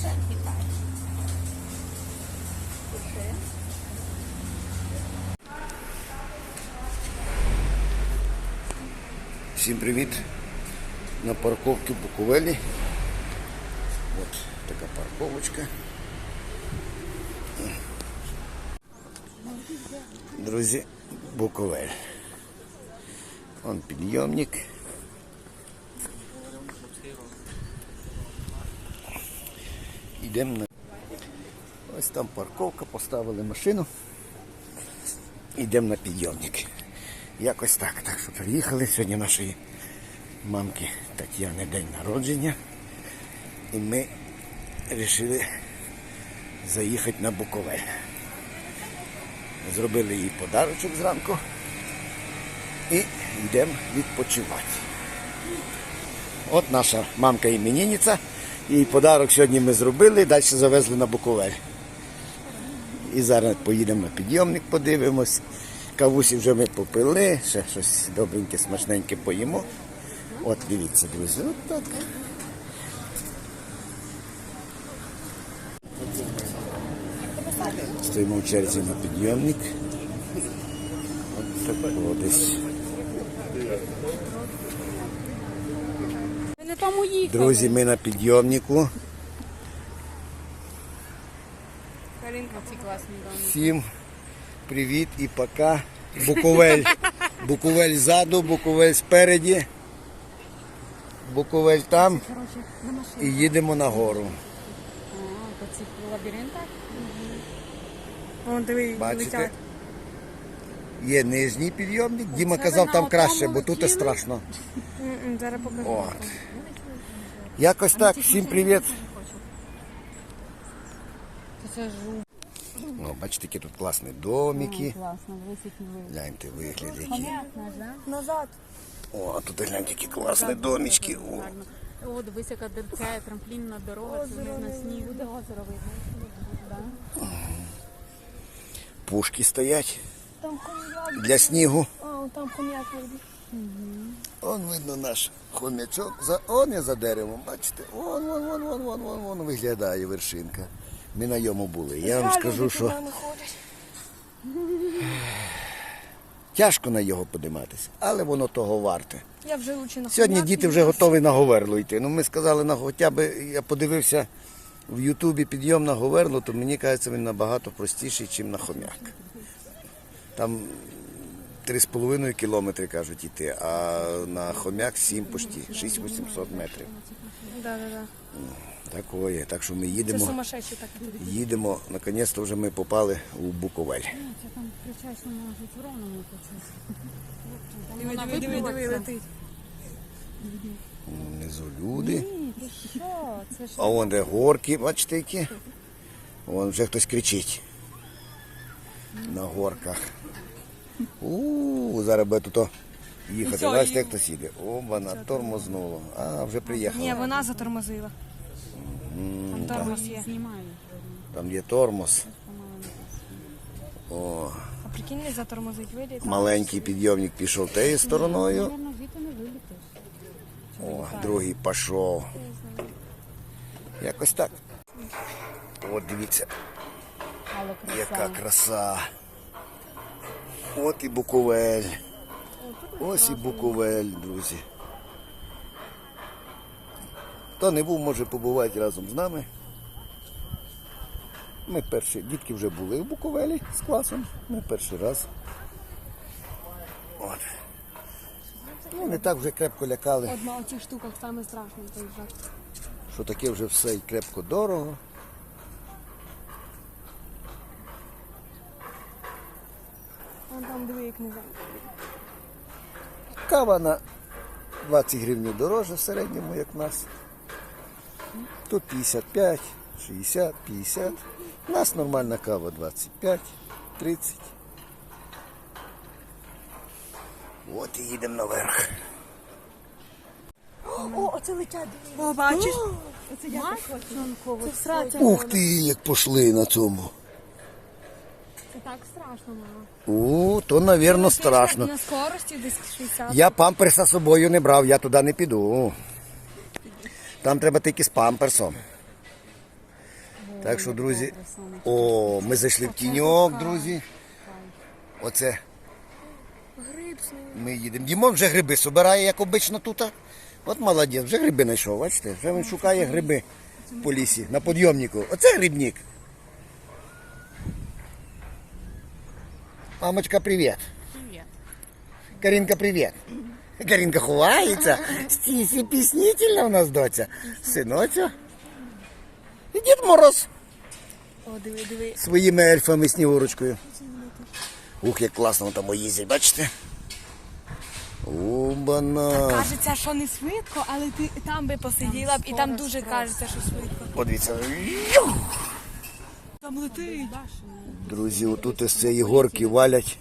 Пушен Китай. Пушен. Всім привіт! На парковці Буковелі. От така парковочка. Друзі, Буковель. Вон підйомник. Йдемо на. Ось там парковка, поставили машину. Йдемо на підйомник. Якось так. Так що приїхали. Сьогодні нашої мамки Тетяни день народження. І ми вирішили заїхати на Буковель. Зробили їй подарочок зранку і йдемо відпочивати. От наша мамка іменинниця. Їй подарок сьогодні ми зробили, далі завезли на Буковель. І зараз поїдемо на підйомник, подивимось. Кавусі вже ми попили, ще щось добреньке, смачненьке поїмо. От дивіться, друзі, от так. Стоїмо в черзі на підйомник. От такого десь. Ми не тому їхали. Друзі, ми на підйомнику. Каринка ці класні доми. Всім привіт і пока. Буковель. Буковель ззаду, Буковель спереді. Буковель там Коротше, на машині. і їдемо нагору. А, по цих лабіринтах? Вон диви, Бачите? летять. Є нижній підйомник. Діма Це казав, там краще, бо тут і летіли? страшно. М-м, Зараз покажу. От. Якось так, всім привіт. О, бачите, які тут класні домики. класно. Гляньте, вигляд які. Понятно, да? Назад. О, а тут гляньте, які класні домички. О. О, дивись, яка дерця, трамплінна дорога, це на сніг. Буде озеро видно. Пушки стоять Там для снігу. А, там хом'як вийде. Он видно наш хомячок. За... Он є за деревом, бачите? Вон, вон, вон, вон, вон, вон, вон виглядає вершинка. Ми на йому були. Я вам скажу, що тяжко на його подиматися, але воно того варте. Я вже лучше на Сьогодні діти вже готові на Говерло йти. Ну ми сказали на хоча б, я подивився в Ютубі підйом на Говерло, то мені кажеться, він набагато простіший, ніж на хомяк. Там 3,5 кілометри кажуть іти, а на хомяк 7 почти, 6-800 метрів. Да, да, да. Такое. Так що ми Це їдемо, сумасшедший так. їдемо, наконець-то вже ми попали у Буковель. Це там причасно може в ровному. Диви, диви, диви, диви, летить. Внизу люди. Ні, ти що? Це ж А вон де горки, бачите які? Вон вже хтось кричить. На горках. У зараз буде тут їхати. Бачите, як хтось їде. О, вона тормознуло. А, вже приїхала. Ні, вона затормозила. Там тормоз є. Там є тормоз. О, А прикинь, не затормозить, вийде. маленький підйомник пішов тією стороною. О, другий пішов. Якось так. От дивіться, яка краса. От і Буковель. Ось і Буковель, друзі. Хто не був, може побувати разом з нами. Ми перші, дітки вже були в Буковелі з класом. Ми перший раз. От. Ну, не так вже крепко лякали. От на оцих штуках саме страшно що таке вже все і крепко дорого. Вон там диви, як не знаю. Кава на 20 гривень дорожче в середньому, як в нас. Тут 55, 60, 50. У нас нормальна кава 25, 30. От і їдемо наверх. О, оце летять. О, бачиш? Оце я. Ух ти, як пішли на цьому. Це так страшно, мама. О, то, напевно, страшно. На скорості десь 60. Я памперса з собою не брав, я туди не піду. Там треба тільки з памперсом. Так що, друзі, о, ми зайшли в тіньок, друзі. Оце ми їдемо. Дімон вже гриби собирає, як обично тут. От молодець, вже гриби знайшов, бачите? Вже він шукає гриби по лісі, на підйомнику. Оце грибник. Мамочка, привіт. Привіт. Каринка, привіт. Каринка ховається. Стісі піснітельна у нас доця. Синочу. І Дід Мороз О, диви, диви. своїми ельфами снігурочкою. Ух, як класно там їздять, бачите? Убана. Кажеться, що не швидко, але ти там би посиділа б, і там дуже кажеться, що швидко. Подивіться. Там летить. Друзі, отут із цієї горки валять.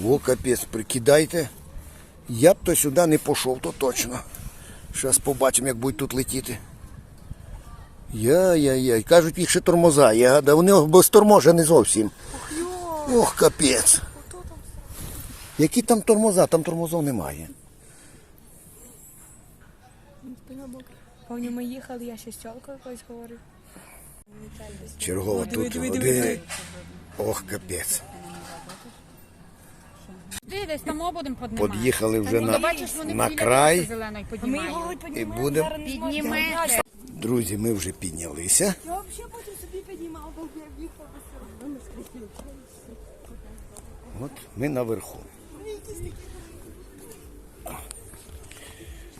Во капець, прикидайте. Я б то сюди не пішов, то точно. Зараз побачимо, як будуть тут летіти. Яй-яй-яй. Кажуть, їх ще тормоза а да вони без тормоза не зовсім. Ох, капець. Які там тормоза? Там тормозов немає. Повні ми їхали, я ще з тьолкою якось говорив. Чергова тут. диви, диви, диви. Ох, капець. Ти десь там будемо піднімати. Під'їхали вже Ну, на, на край. Ми. І його піднімаємо, буде- зараз не зможемо. Піднімете. Друзі, ми вже піднялися. Я взагалі потім собі піднімав, бо я їхав без От ми наверху.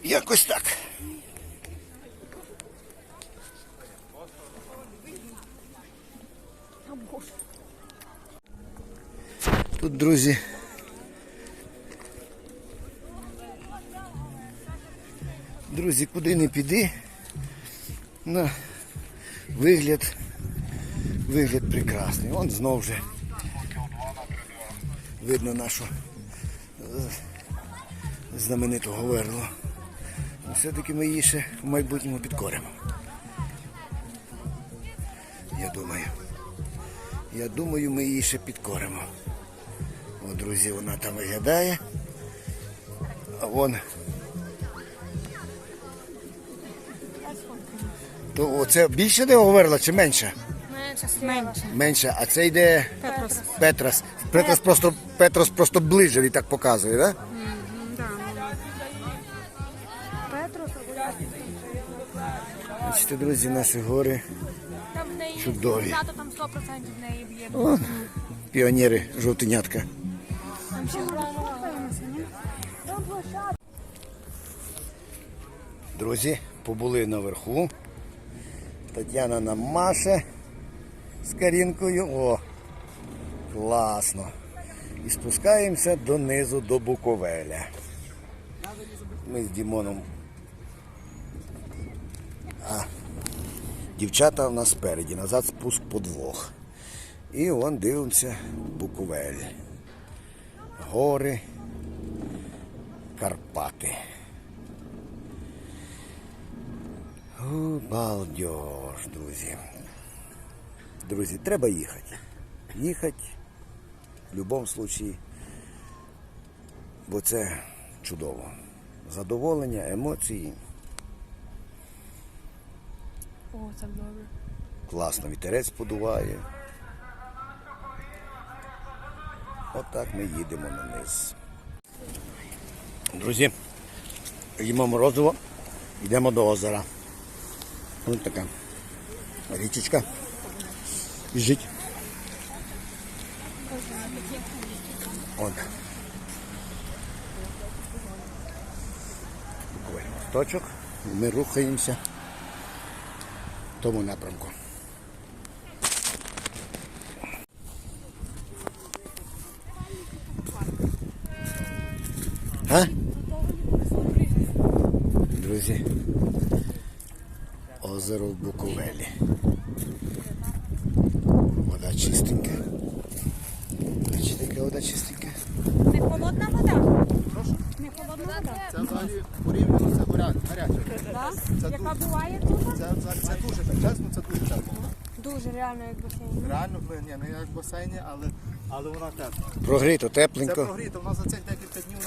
Якось так. Тут, друзі. Друзі, куди не піди. На вигляд, вигляд прекрасний. Он знов вже видно нашу е, знамениту говерлу. Все-таки ми її ще в майбутньому підкоримо. Я думаю. Я думаю, ми її ще підкоримо. О, друзі, вона там виглядає. А вон. То оце більше де говерла чи менше? Менше. Менше, а це йде Петрос. Петрос. Петрос просто, Петрос просто ближче і так показує, так? Да? Бачите, друзі, наші гори Там в неї чудові. там 100% в неї б'є. О, піонери, жовтенятка. Друзі, побули наверху. Тетяна нам маше з Карінкою. О, класно. І спускаємося донизу до Буковеля. Ми з Дімоном. А дівчата в нас спереді, назад спуск по двох. І вон дивимося Буковель. Гори, Карпати. О, балдеж, друзі. Друзі, треба їхати. Їхати в будь-якому випадку, бо це чудово. Задоволення, емоції. О, так добре. Класно вітерець подуває. Отак ми їдемо на низ. Друзі, їмо морозиво, йдемо до озера. Ось така річечка. Біжить. От. Буквально мосточок. Ми рухаємося в тому напрямку. А? Друзі, озеро в Буковелі. Вода чистенька. Бачите, яка вода чистенька. Не холодна вода? Не холодна вода? Це взагалі порівняно це гаряче. Це Яка дуже, буває тут? це, це, це дуже, чесно, це дуже тепло. Дуже реально як басейн. Реально, ні, не як в басейні, але але вона тепла. Прогріто, Це тепленько. прогріто, вона за цих декілька днів.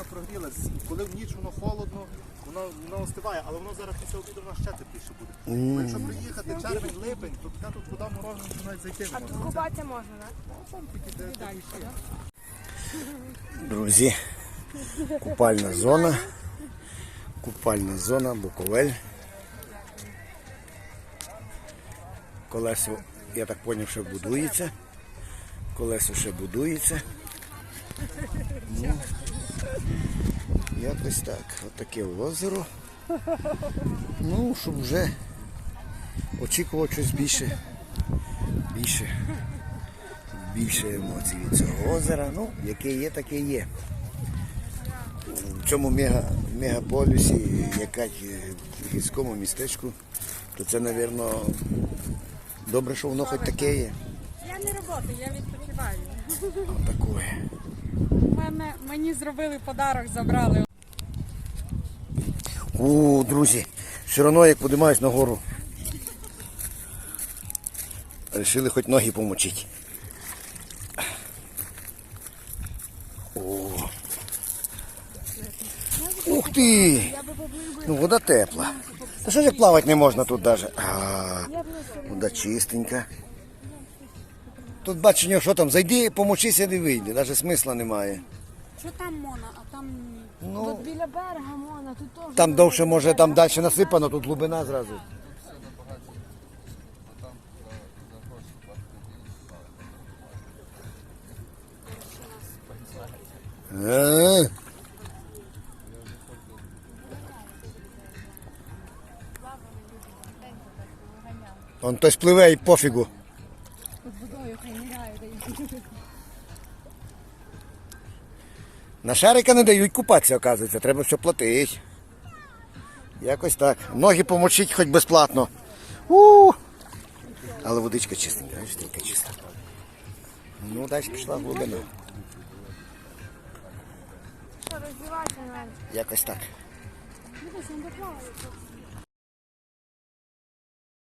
Коли в ніч воно холодно, воно, воно остиває, але воно зараз після обіду вона ще тепліше буде. Бо Якщо приїхати червень, липень, то така тут вода морозна починає зайти. А тут купатися можна, так? Там тільки де тепліше. Друзі, купальна зона. Купальна зона, Буковель. Колесо, я так зрозумів, що будується. Колесо ще будується. Ну, якось так. Отаке озеро. Ну, щоб вже очікував щось більше. Більше більше емоцій від цього озера. Ну, яке є, таке є. В цьому мега, мегаполісі, яка в гірському містечку, то це, мабуть, добре, що воно хоч таке є. Я не роботу, я відпочиваю. Отакое. Мене, мені зробили подарок, забрали. У, друзі, все одно як подимаюсь на гору. Рішили хоч ноги помочити. Ух ти! Ну, вода тепла. Та що ж як плавати не можна тут навіть? А, вода чистенька. Тут нього, що там, зайди, помочися, не вийде, навіть смисла немає. Що там Мона, а там Ну, Тут біля берега теж. Там довше може, там далі насипано, тут глибина зразу. Е. Он хтось пливе і пофігу. На шарика не дають купатися, оказується, треба все платити. Якось так. Ноги помочить хоч безплатно. у Але водичка чистенька, яка чиста. Ну, далі пішла глибина. Якось так.